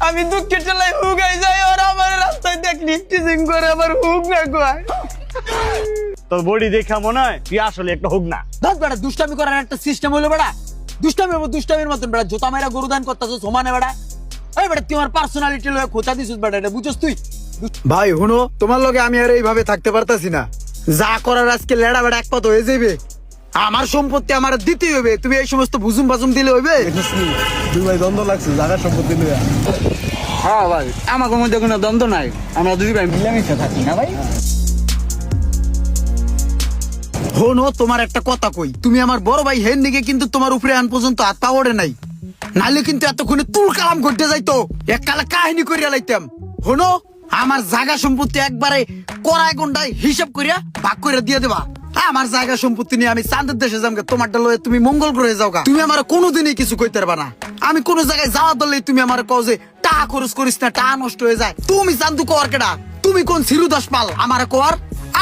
আমি দুঃখের ঠেলায় হুগাই যাই আর আমার রাস্তায় দেখলি টিচিং করে আমার হুক না কয়। তোর বডি দেখা মনে হয় তুই আসলে একটা হোক না। দশ বেড়া দুষ্টামি করার একটা সিস্টেম হলো বেড়া। দুষ্টামির মতো দুষ্টামির মতন বেড়া। জোতা মেরা গরু দান করতেছ সমানে বেড়া। এই বেড়া তুই আমার পার্সোনালিটি লয়ে খোঁচা দিছিস বেড়া এটা বুঝছস তুই? ভাই হুনো তোমার লগে আমি আর এইভাবে থাকতে পারতাছি না। যা করার আজকে লেড়া বেড়া এক পাত হয়ে যাবে আমার সম্পত্তি আমার দিতেই হবে তুমি এই সমস্ত বুজুম বাজুম দিলে হইবে? দুই ভাই দ্বন্দ্ব লাগছে জায়গা সম্পত্তি নিয়ে হ্যাঁ ভাই আমার মধ্যে কোনো দ্বন্দ্ব নাই। আমরা দুই ভাই মিলেমিশে থাকি না ভাই? হনো তোমার একটা কথা কই। তুমি আমার বড় ভাই হেন দিকে কিন্তু তোমার উপরে আন পর্যন্ত হাত পা ওড়ে নাই। নাইলে কিন্তু এতক্ষণে তুল কালাম করতে যাইতো। এক কালে কাহিনী করিয়া লাইতাম। হনো আমার জায়গা সম্পত্তি একবারে কড়াই গন্ডায় হিসাব করিয়া ভাগ করিয়া দিয়ে দেবা। আমার জায়গা সম্পত্তি নিয়ে আমি চাঁদের দেশে যামগে তোমারটা লয়ে তুমি মঙ্গল গ্রহে যাওগা তুমি আমার কোনোদিনই কিছু কইতে পারবা না। আমি কোন জায়গায় যাওয়া দলে তুমি আমার কও যে, টাকা খরচ করিস না, টাকা নষ্ট হয়ে যায়। তুমি চান্দু কর কেডা? তুমি কোন সিরুদাস পাল? আমার কর।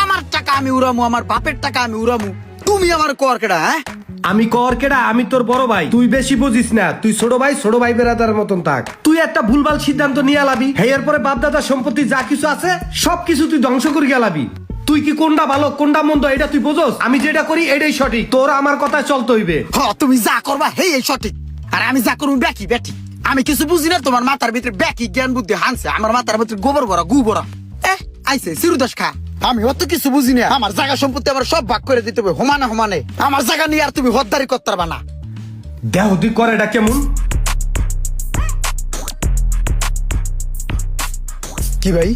আমার টাকা আমি উড়ামু, আমার বাপের টাকা আমি উড়ামু। তুমি আমার কর কেডা হ্যাঁ? আমি কর কেডা? আমি তোর বড় ভাই। তুই বেশি বুঝিস না। তুই ছোট ভাই ছোট ভাই বেড়াদার মতন থাক। তুই একটা ভুলভাল সিদ্ধান্ত নিয়ে আলাবি হেয়ার পরে বাপ দাদার সম্পত্তি যা কিছু আছে সব কিছু তুই ধ্বংস করে গেলাবি। তুই কি কোনটা ভালো কোনটা মন্দ এটা তুই বোঝস? আমি যেটা করি এটাই সঠিক। তোর আমার কথায় চলতে হইবে। হ তুমি যা করবা হেই এই সঠিক। আর আমি যা করব ব্যাকি ব্যাটি আমি কিছু বুঝি না তোমার মাথার ভিতরে ব্যাকি জ্ঞান বুদ্ধি হানছে আমার মাথার ভিতরে গোবর ভরা গু ভরা এ আইছে সিরুদাস খা। আমি অত কিছু বুঝি না। আমার জায়গা সম্পত্তি আবার সব ভাগ করে দিতে হবে সমানে সমানে আমার জায়গা নিয়ে আর তুমি হদ্দারি করতে পারবা না। দেহ তুই করে এটা কেমন? কি ভাই?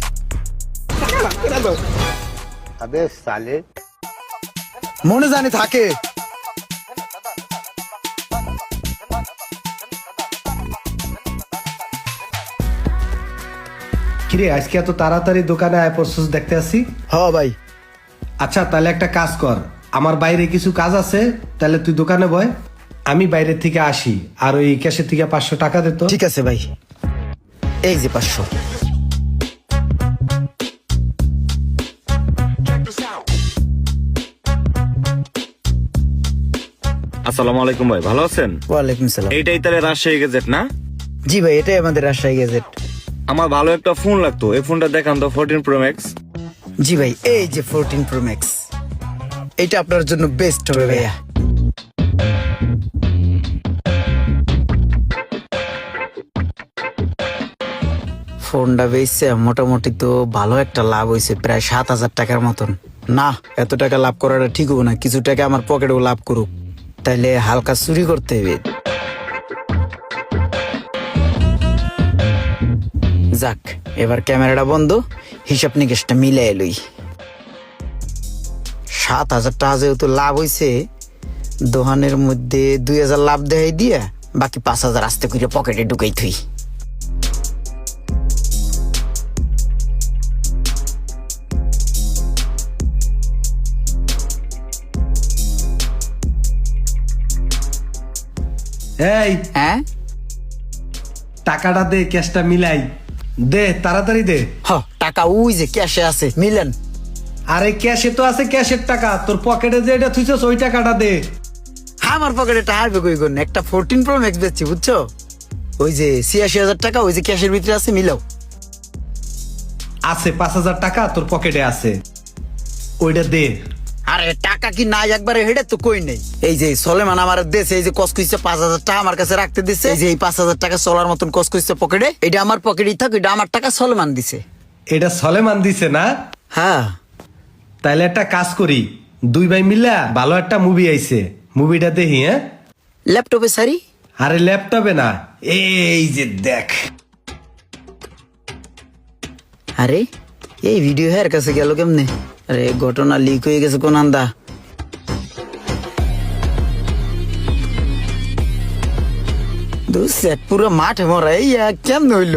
মনে জানি থাকে। কিরে আজকে এত তাড়াতাড়ি দোকানে আয় পড়ছিস দেখতে আসি? হ ভাই। আচ্ছা তাহলে একটা কাজ কর। আমার বাইরে কিছু কাজ আছে তাহলে তুই দোকানে বয়। আমি বাইরে থেকে আসি আর ওই ক্যাশের থেকে পাঁচশো টাকা দে তো। ঠিক আছে ভাই। এই যে পাঁচশো। আসসালামু আলাইকুম ভাই ভালো আছেন? ওয়ালাইকুম সালাম। এইটাই তাহলে রাজশাহী গেজেট না? জি ভাই এটাই আমাদের রাজশাহী গেজেট। আমার ভালো একটা ফোন লাগতো এই ফোনটা দেখান তো ফোরটিন প্রো ম্যাক্স জি ভাই এই যে ফোরটিন প্রো ম্যাক্স এটা আপনার জন্য বেস্ট হবে ভাইয়া। ফোনটা বেচছে মোটামুটি তো ভালো একটা লাভ হয়েছে প্রায় সাত হাজার টাকার মতন। না এত টাকা লাভ করাটা ঠিক হবে না কিছু টাকা আমার পকেটেও লাভ করুক। তাইলে হালকা চুরি করতে হবে। যাক, এবার ক্যামেরাটা বন্ধ, হিসাব নিকেশটা মিলে এলই সাত হাজার টাকা যেহেতু লাভ হয়েছে দোহানের মধ্যে দুই হাজার লাভ দেয় দিয়ে, বাকি পাঁচ হাজার আস্তে করে পকেটে ঢুকাই থুই। এই হ্যাঁ? টাকাটা দে ক্যাশটা মিলাই। দে তাড়াতাড়ি দে। হ টাকা ওই যে ক্যাশে আছে মিলেন। আরে ক্যাশে তো আছে ক্যাশের টাকা তোর পকেটে যে এটা থুইছস ওই টাকাটা দে। আমার পকেটে টাকা হারবে কই গুণ একটা ফোরটিন প্রো ম্যাক্স বেচছি বুঝছ? ওই যে ছিয়াশি হাজার টাকা ওই যে ক্যাশের ভিতরে আছে মিলাও। আছে পাঁচ হাজার টাকা তোর পকেটে আছে। ওইটা দে। আরে টাকা কি নাই একবারে হেডে তো কই নেই। এই যে সলেমান আমার দেশে এই যে কস কইছে পাঁচ হাজার টাকা আমার কাছে রাখতে দিছে। এই যে এই পাঁচ হাজার টাকা চলার মতন কস কইছে পকেটে এটা আমার পকেটেই থাক এটা আমার টাকা সলেমান দিছে। এটা সলেমান দিছে না? হ্যাঁ। তাইলে একটা কাজ করি দুই ভাই মিলা ভালো একটা মুভি আইছে। মুভিটা দেখি হ্যাঁ? ল্যাপটপে সারি আরে ল্যাপটপে না এই যে দেখ। আরে এই ভিডিও হের কাছে গেল কেমনে? আরে ঘটনা লিক হয়ে গেছে কোন আন্দা? সেট পুরো মাঠে মরা এই কেমনে হইল?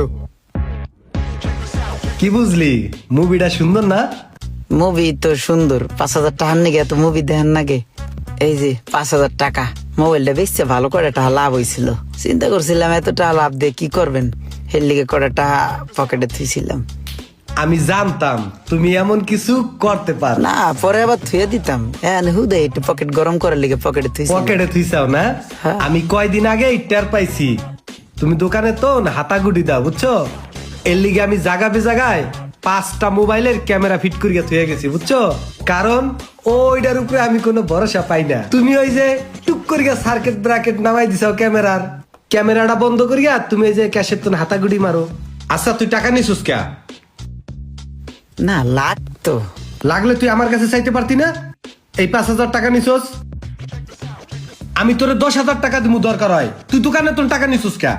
কি বুঝলি? মুভিটা সুন্দর না? মুভি তো সুন্দর পাঁচ হাজার টাকার নাকি এত মুভি দেখেন নাকি? এই যে পাঁচ হাজার টাকা। মোবাইলটা বেচছে ভালো করে টাকা লাভ হয়েছিল চিন্তা করছিলাম এত টাকা লাভ দিয়ে কি করবেন? এর লিগে করে টাকা পকেটে থুইছিলাম। আমি জানতাম তুমি এমন কিছু করতে পার। না পরে আবার থুয়ে দিতাম। হ্যাঁ হুদে একটু পকেট গরম করার লিগে পকেটে থুইছিলাম পকেটে থুইছাও না? হ্যাঁ। আমি কয়দিন আগে টের পাইছি। তুমি দোকানে তো হাতাগুটি দাও বুঝছ? এর লিগে আমি জাগা বে জায়গায় পাঁচটা মোবাইলের ক্যামেরা ফিট করিয়া থুয়ে গেছি বুঝছ? কারণ ওইটার উপরে আমি কোনো ভরসা পাই না। তুমি ওই যে টুক করিয়া সার্কিট ব্রাকেট নামাই দিছাও ক্যামেরার। ক্যামেরাটা বন্ধ করিয়া তুমি এই যে ক্যাশের তো হাতাগুড়ি মারো। আচ্ছা তুই টাকা নিছিস কে না লাগতো। লাগলে তুই আমার কাছে চাইতে পারতি না? এই পাঁচ হাজার টাকা নিছস? আমি তোরে দশ হাজার টাকা দিব দরকার হয়। তুই দোকানে তোর টাকা নিছিস কে?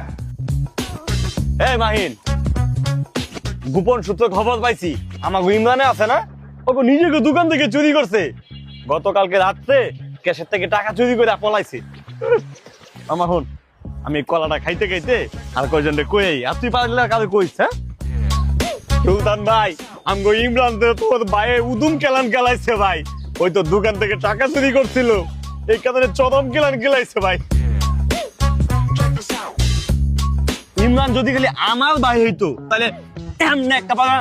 এই মাহিন। গোপন সূত্র খবর পাইছি। আমার ইমরানে আছে না? ওকে নিজেকে দোকান থেকে চুরি করছে। গতকালকে রাত্রে ক্যাশের থেকে টাকা চুরি করে পলাইছে। আমার হন আমি কলাটা খাইতে খাইতে আর কয়জন কই আর তুই পারলে কালে কইস হ্যাঁ? সুলতান ভাই, আমগো ইমরান তোর ভাইয়ে উদুম কেলান কেলাইছে ভাই। ওই তো দোকান থেকে টাকা চুরি করছিল। এই কারণে চরম কেলান কেলাইছে ভাই। ইমরান যদি খালি আমার ভাই হইতো, তাহলে এমনি একটা পারা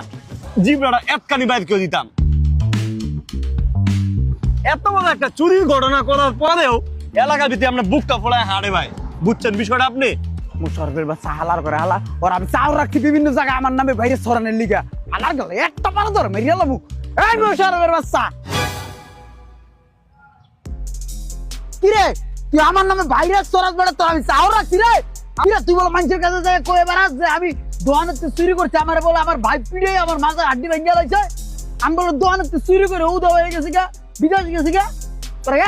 জিবরাটা এতখানি বাইর করে দিতাম। এত বড় একটা চুরির ঘটনা করার পরেও এলাকার ভিতরে আমরা বুকটা ফোড়ায় হাড়ে ভাই। বুঝছেন বিষয়টা আপনি? মুশারফের বাচ্চা হালার করে হালা। ওর আমি চাও রাখছি বিভিন্ন জায়গায়, আমার নামে বাইরে সরানের লিগা। হালার গেল, একটা পারা ধর, মেরিয়া লামু এই মুশারফের বাচ্চা! কি রে তুই আমার নামে বাইরে সরাস বেড়া তোর আমি চাও রাখছি রে? কি রে তুই বল মানুষের কাছে যায় কয়ে বেড়াস যে আমি দোকানে তুই চুরি করছি, আমার বলে আমার ভাই পিড়ে আমার মাথার হাড্ডি ভেঙে লাইছে। আমি বলে দোকানে তুই চুরি করে উদা হয়ে গেছি গা, বিদেশ গেছি গা।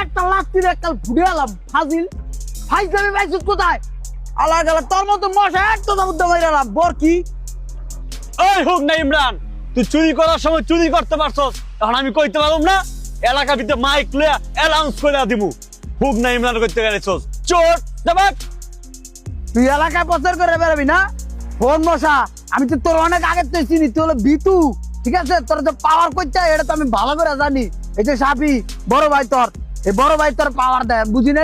একটা লাত্তি রে কাল ফুটে এলাম ফাজিল। ফাইজলামি পাইছিস কোথায়? আল্লাহ গেল তোর মতো মশা একটা দাম মাইরা এলাম বর কি? ওই হোক না ইমরান তুই চুরি করার সময় চুরি করতে পারছস। এখন আমি কইতে পারব না এলাকার ভিতরে মাইক লইয়া অ্যানাউন্স করে দিমু। হুক না ইমরান করতে গেলেছস। চোর দেবাক তুই এলাকায় প্রচার করে বেরোবি না? ফোন মশা আমি তো তোর অনেক আগে তো চিনি তুই হলো বিতু ঠিক আছে? তোর তো পাওয়ার করতে এটা তো আমি ভালো করে জানি। এই যে সাপি বড় ভাই তোর এই বড় ভাই তোর পাওয়ার দেয় বুঝি না?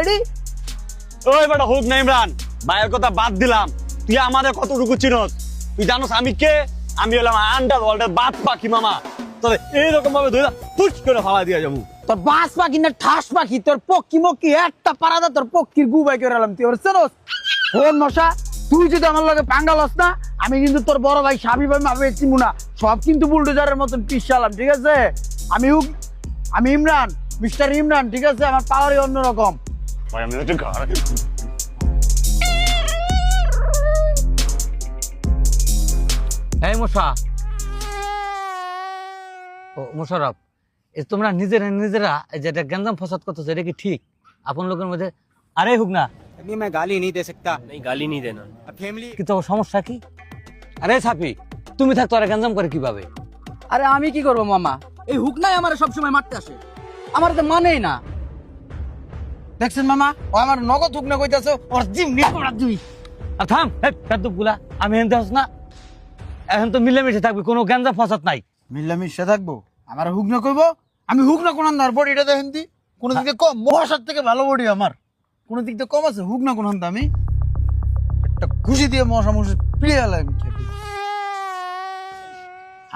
ওই বেটা হোক না ইমরান ভাইয়ের কথা বাদ দিলাম। তুই আমাদের কতটুকু চিনস? তুই জানোস আমি কে? আমি হলাম আন্ডার ওয়ার্ল্ডের বাদ পাখি মামা। তবে এইরকম ভাবে ধরে ফুস করে ফালা দিয়ে যাব। তোর বাস পাখি না ঠাস পাখি তোর পক্ষি একটা পারাদা তোর পক্ষির গুবাই করে এলাম। তুই চেনস? ফোন মশা তুই যদি আমার লগে না আমি কিন্তু তোর বড় ভাই সাবি ভাই মাপে চিমু না। সব কিন্তু বুলডোজারের মতন পিসালাম ঠিক আছে? আমি আমি ইমরান মিস্টার ইমরান ঠিক আছে? আমার পাওয়ারই অন্যরকম। এই মশা ও মোশারফ এ তোমরা নিজেরা নিজেরা এই যেটা গ্যাঞ্জাম ফসাদ করতেছো এটা কি ঠিক আপন লোকের মধ্যে আরে হুক না अभी मैं गाली नहीं दे सकता नहीं गाली नहीं देना अब फैमिली কি তো সমস্যা কি আরে সাপি তুমি থাকতো আর গ্যাঞ্জাম করে কিভাবে আরে আমি কি করবো মামা এই হুক নাই আমার সবসময় মারতে আসে আমার তো মানেই না দেখছেন মামা ও আমার নগদ হুক না কইতাছে ওর জিম নিয়ে পড়া তুই আর থাম কাতুব গুলা আমি এনতে হস না এখন তো মিলেমিশে থাকবি কোনো গ্যাঞ্জাম ফসাদ নাই। মিল্লামিশে থাকব? আমার হুক না কইবো? আমি হুক না কোন আন্দার বডিটা দেখেন দি। কোন দিক কম মহাসার থেকে ভালো বডি আমার। কোন দিক দিয়ে কম আছে হুক না কোন আন্দা আমি। একটা খুশি দিয়ে মশা মশা পিড়ে গেলাম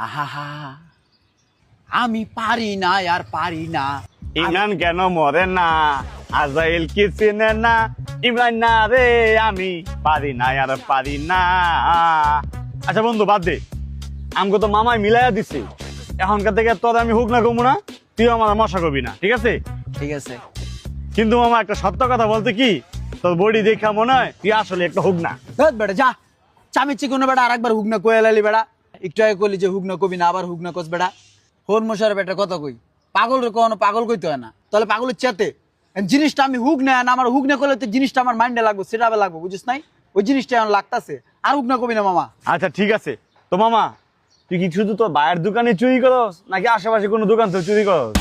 আহা আমি পারি না আর পারি না। ইমরান কেন মরে না? আজাইল কি চিনে না? ইমরান না রে আমি পারি না আর পারি না। আচ্ছা বন্ধু বাদ দে। আমাকে তো মামাই মিলাইয়া দিছে। এখনকার থেকে তোর আমি হুক না কমু না তুই আমার মশা করবি না ঠিক আছে? ঠিক আছে। কিন্তু মামা একটা সত্য কথা বলতে কি? তোর বডি দেখা মনে হয় তুই আসলে একটা হুক না। বেটা যা। চামিচি কোনো বেটা আরেকবার হুক না কয়ে লালি বেটা। একটু আগে কইলি যে হুক না কবি না আবার হুক না কস বেটা। হোন মশার বেটা কথা কই। পাগল রে কোনো পাগল কইতে হয় না। তাহলে পাগলের চেতে। জিনিসটা আমি হুক না না আমার হুক না করলে তো জিনিসটা আমার মাইন্ডে লাগবো সেটা লাগবো বুঝিস নাই? ওই জিনিসটা আমার লাগতাছে। আর না কবি না মামা। আচ্ছা ঠিক আছে। তো মামা তুই কি শুধু তোর বাইরের দোকানে চুরি করস নাকি আশেপাশে কোনো দোকান থেকে চুরি করস?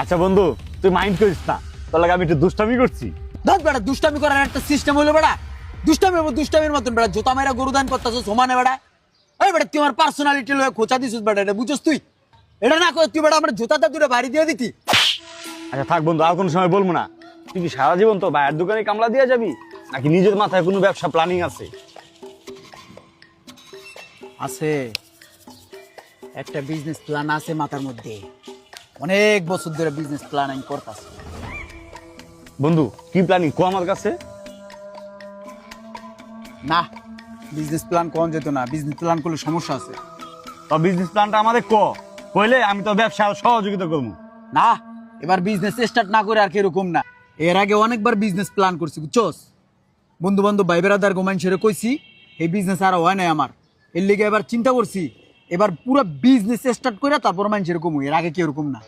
আচ্ছা বন্ধু তুই মাইন্ড করিস না। তোর লাগে আমি একটু দুষ্টামি করছি। ধর বেটা দুষ্টামি করার একটা সিস্টেম হলো বেটা দুষ্টামি হব দুষ্টামির মতন বেড়া জোতা মেরা গরু দান করতেছো সমানে বেটা ওই বেটা তুই আমার পার্সোনালিটি লয়ে খোঁচা দিছিস বেটা এটা বুঝছিস তুই? এটা না করে তুই বেটা আমার জোতাটা দূরে বাড়ি দিয়ে দিতি। আচ্ছা থাক বন্ধু আর কোনো সময় বলব না। তুই কি সারা জীবন তো বাইরের দোকানে কামলা দিয়ে যাবি? নাকি নিজের মাথায় কোনো ব্যবসা প্ল্যানিং আছে? আছে। একটা বিজনেস প্ল্যান আছে মাথার মধ্যে। অনেক বছর ধরে বিজনেস প্ল্যান আমি করতেছি। বন্ধু কি প্ল্যানিং কো আমার কাছে? না বিজনেস প্ল্যান কোন যেত না। বিজনেস প্ল্যান করলে সমস্যা আছে। তো বিজনেস প্ল্যানটা আমাদের ক। কইলে আমি তো ব্যবসা সহযোগিতা করব। না এবার বিজনেস স্টার্ট না করে আর কীরকম না। এর আগে অনেকবার বিজনেস প্ল্যান করছি বুঝছস? বন্ধু বান্ধব ভাই বেড়াদার গোমাইন সেরে কইছি এই বিজনেস আর হয় নাই আমার। এর লিগে এবার চিন্তা করছি এবার পুরো বিজনেস স্টার্ট করে তারপর মানুষের কমু এর আগে কি এরকম না।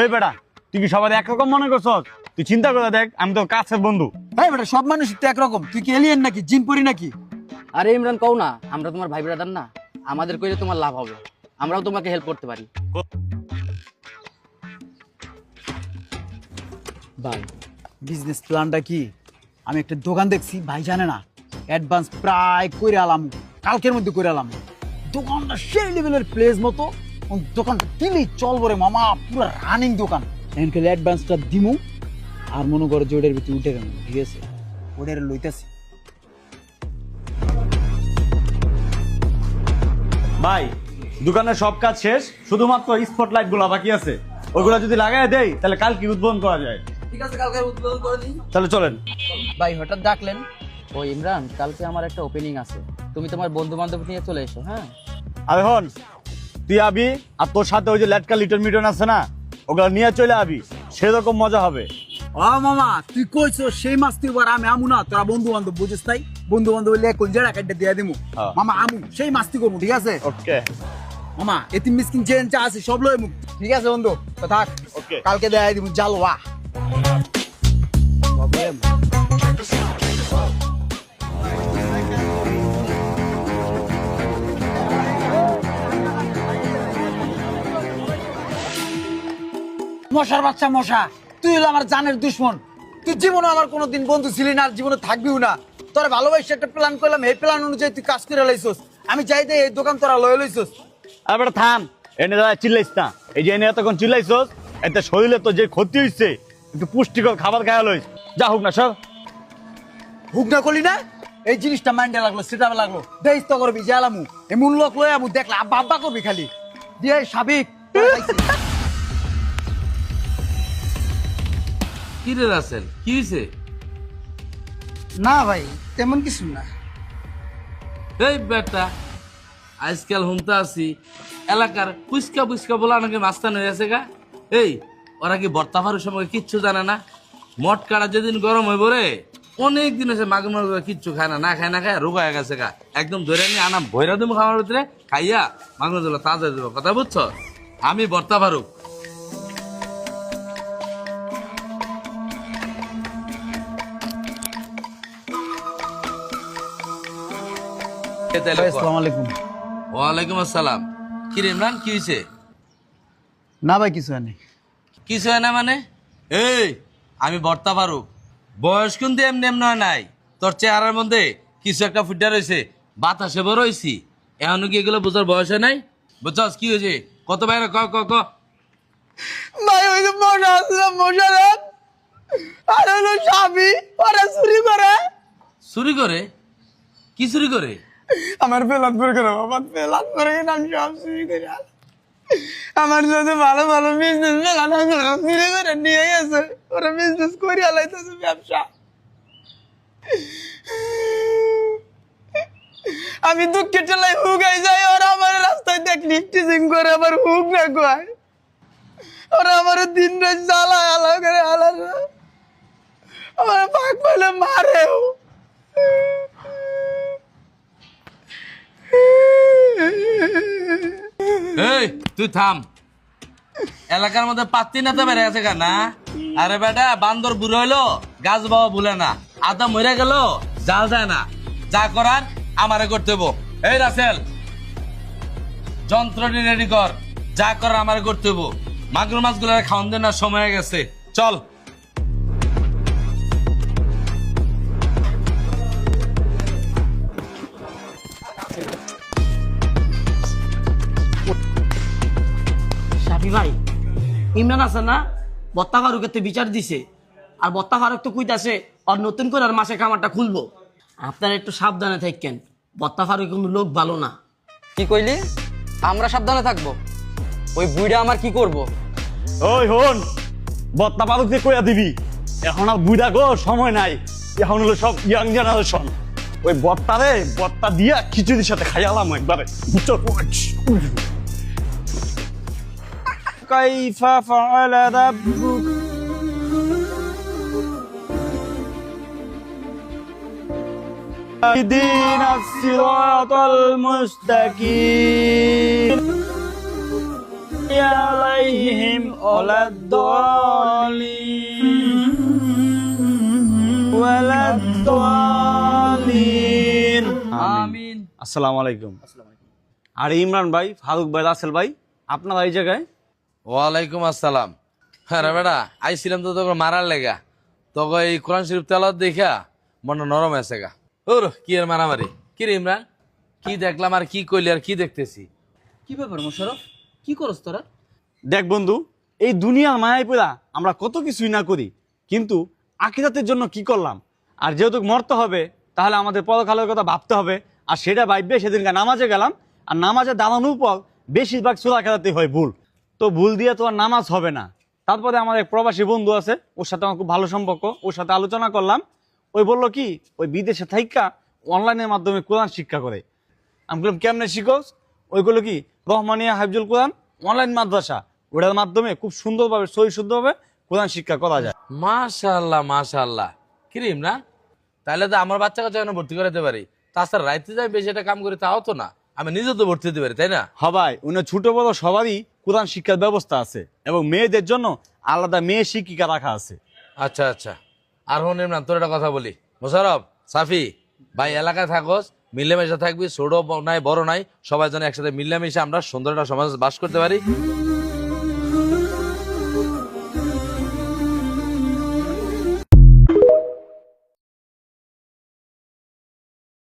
এই বেটা তুই কি সবাই একরকম মনে করছস? তুই চিন্তা করে দেখ আমি তো কাছের বন্ধু। হ্যাঁ বেটা সব মানুষ তো একরকম। তুই কি এলিয়েন নাকি জিন পরি নাকি? আরে ইমরান কও না আমরা তোমার ভাই ব্রাদার না। আমাদের কইলে তোমার লাভ হবে। আমরাও তোমাকে হেল্প করতে পারি। ভাই বিজনেস প্ল্যানটা কি? আমি একটা দোকান দেখছি, ভাই জানে না। অ্যাডভান্স প্রায় করে আলাম কালকের মধ্যে করে আলাম দোকানটা সেই লেভেলের প্লেস মতো দোকানটা দিলেই চল বরে মামা, পুরো রানিং দোকান। এখন খালি অ্যাডভান্সটা দিমু, আর মনে করো যে ওটার ভিতরে উঠে গেল, ঠিক আছে? ওটার লইতেছি। ভাই, দোকানের সব কাজ শেষ, শুধুমাত্র স্পট লাইটগুলা বাকি আছে। ওইগুলা যদি লাগাই দেই, তাহলে কাল কি উদ্বোধন করা যায়? ঠিক আছে কালকে উদ্বোধন করে দিই। তাহলে চলেন। ভাই হঠাৎ ডাকলেন ও ইমরান কালকে আমার একটা ওপেনিং আছে। তুমি তোমার বন্ধু বান্ধব নিয়ে চলে এসো হ্যাঁ? আর হন তুই আবি আর তোর সাথে ওই যে ল্যাটকা লিটন মিটন আছে না ওগুলা নিয়ে চলে আবি সেরকম মজা হবে। ও মামা তুই কইছো সেই মাস তুই এবার আমি আমু না তোরা বন্ধু বান্ধব বুঝিস তাই? বন্ধু বান্ধব কোন কাটতে দিয়ে দিমু। হ্যাঁ। মামা আমু সেই মাস্তি করব ঠিক আছে? ওকে। মামা এতিম মিসকিন চেন চা আছে সব লয় মুখ। ঠিক আছে বন্ধু? তো থাক ওকে। কালকে দেখাই দিব জাল ওয়া মশার বাচ্চা, মশা, তুই হলো আমার জানের দুশ্মন। তুই জীবনে আমার কোনোদিন বন্ধু ছিলি না, আর জীবনে থাকবিও না। তোরা ভালোবাসি একটা প্ল্যান করলাম, এই প্ল্যান অনুযায়ী তুই কাজ করে লাইছস। আমি দে এই দোকান তোরা লয়ে লইছস। আর বেটা থাম, এনে দাদা চিল্লাইস না। এই যে এনে এতক্ষণ চিল্লাইছস, এতে শরীরে তো যে ক্ষতি হইছে একটু পুষ্টিকর খাবার খাওয়া লইস যা হোক না সব। হুক না করলি না? এই জিনিসটা মাইন্ডে লাগল সেটা লাগল। দেখ তো করবি জালামু এমন লোক লয়ে আমু দেখলা আব্বা আব্বা করবি খালি। দিয়ে সাবিক কি রে রাসেল কি হয়েছে না ভাই তেমন কিছু না। এই বেটা আজকাল হুমতা আছি এলাকার পুচকা পুচকা বলা নাকি মাস্তান হয়ে আছে গা? এই ওরা কি বর্তাভারের সময় কিচ্ছু জানে না? মট কাটা যেদিন গরম হইব রে অনেক দিন মাগুর মাগুর করে কিচ্ছু খায় না না খায় না খায় রোগা হয়ে গেছে গা। একদম ধরে নিয়ে আনা ভৈরা দেবো খাওয়ার ভিতরে খাইয়া মাগুর দিল তাজা দেবো কথা বুঝছ? আমি বর্তা ফারুক। ওয়ালাইকুম আসসালাম। কি রে ইমরান কি হয়েছে না ভাই কিছু নেই কিছু হয় না মানে? এই আমি বর্তা পারুক বয়স কিন্তু এমনি এমনি হয় নাই। তোর চেহারার মধ্যে কিছু একটা ফুটা রয়েছে বাতাসে বড় হয়েছি এখনও কি এগুলো বোঝার বয়স হয় নাই? বুঝছস কি হয়েছে? কত বাইরে ক ক ক। ভাই ওই যে মশা আছে না, আর হলো স্বামী ওরা চুরি করে। চুরি করে? কি চুরি করে? আমার পেলাত করে করে বাবা পেলাত করে আমি সব চুরি করে। আমার যদি ভালো ভালো বিজনেস চুরি করে নিয়ে গেছে। ওরা বিজনেস করে আলাইতেছে ব্যবসা। আমি দুঃখে চলাই হুগাই যাই, ওরা আমার রাস্তায় দেখলি টিচিং করে, আবার হুক না কয়। ওরা আমার দিন রাত জ্বালা আলা করে, আলা আমার পাক পাইলে মারেও। এই, তুই থাম। এলাকার মধ্যে পাত্তি না তো বেড়ে গেছে না? আরে বেটা, বান্দর বুড়ো হইল, গাছ বাবা ভুলে না। আদা মরে গেল, জাল যায় না। যা করার, আমারে করতে হইব। এই রাসেল, যন্ত্রটি রেডি কর। যা করার, আমারে করতে হইব। মাগুর মাছগুলো খাওয়ান দেওয়ার সময় গেছে। চল। ভাই ইমরান আছে না? বত্তা ফারুকের তো বিচার দিছে। আর বত্তা ফারুক তো কইতাছে আর নতুন করে আর মাসে খামারটা খুলবো। আপনারা একটু সাবধানে থাকেন বত্তা ফারুক কিন্তু লোক ভালো না। কি কইলি? আমরা সাবধানে থাকব। ওই বুইড়া আমার কি করব? ওই হন বত্তা পালক দিয়ে কইয়া দিবি। এখন আর বুড়া গো সময় নাই। এখন হলো সব ইয়াং জেনারেশন ওই বত্তারে বত্তা দিয়া খিচুড়ির সাথে খাইয়ালাম একবারে। বুঝছ? কাইফা ফাআলা রাব্বুক اهدنا الصراط المستقيم عليهم ولا الضالين ولا الضالين আমিন আসসালামু আলাইকুম আর ইমরান ভাই ফারুক ভাই রাসেল ভাই আপনারা এই জায়গায় ওয়ালাইকুম আসসালাম। হ্যাঁ রে বেটা আইছিলাম তো তোকে মারার লেগা। তোকে এই কোরআন শরীফ তেলত দেখা মনটা নরম আছে গা। ওর কি আর মারামারি? কি রে ইমরান? কি দেখলাম আর কি কইলি আর কি দেখতেছি? কি ব্যাপার মোশারফ কি করস তোরা? দেখ বন্ধু এই দুনিয়ার মায়ায় পেলা আমরা কত কিছুই না করি কিন্তু আখিরাতের জন্য কি করলাম? আর যেহেতু মরতে হবে তাহলে আমাদের পরকালের কথা ভাবতে হবে। আর সেটা ভাববে সেদিনকে নামাজে গেলাম আর নামাজে দাঁড়ানোর পর বেশিরভাগ চোরা খেলাতে হয় ভুল। তো ভুল দিয়ে তো আর নামাজ হবে না। তারপরে আমার এক প্রবাসী বন্ধু আছে ওর সাথে আমার খুব ভালো সম্পর্ক ওর সাথে আলোচনা করলাম। ওই বলল কি ওই বিদেশে থাইকা অনলাইনের মাধ্যমে কোরআন শিক্ষা করে। আমি বললাম কেমনে শিখোস? ওইগুলো কি রহমানিয়া হাফজুল কোরআন অনলাইন মাদ্রাসা। ওটার মাধ্যমে খুব সুন্দরভাবে সহি শুদ্ধভাবে কোরআন শিক্ষা করা যায়। মাশাল্লাহ মাশাল্লাহ কি রে ইমরান? তাহলে তো আমার বাচ্চা কাছে ভর্তি করাতে পারি। তাছাড়া রাইতে যাই বেশি একটা কাম করি তাও তো না। আমি নিজে তো ভর্তি হতে পারি তাই না? হবাই উনি ছোট বড় সবারই কোরআন শিক্ষার ব্যবস্থা আছে এবং মেয়েদের জন্য আলাদা মেয়ে শিক্ষিকা রাখা আছে। আচ্ছা আচ্ছা। আর হন ইমরান, তোর একটা কথা বলি। মোশারফ সাফি, ভাই, এলাকায় থাকোস, মিলেমিশে থাকবি, ছোট নাই, বড় নাই, সবাই যেন একসাথে মিলেমিশে আমরা সুন্দর একটা সমাজ বাস করতে পারি।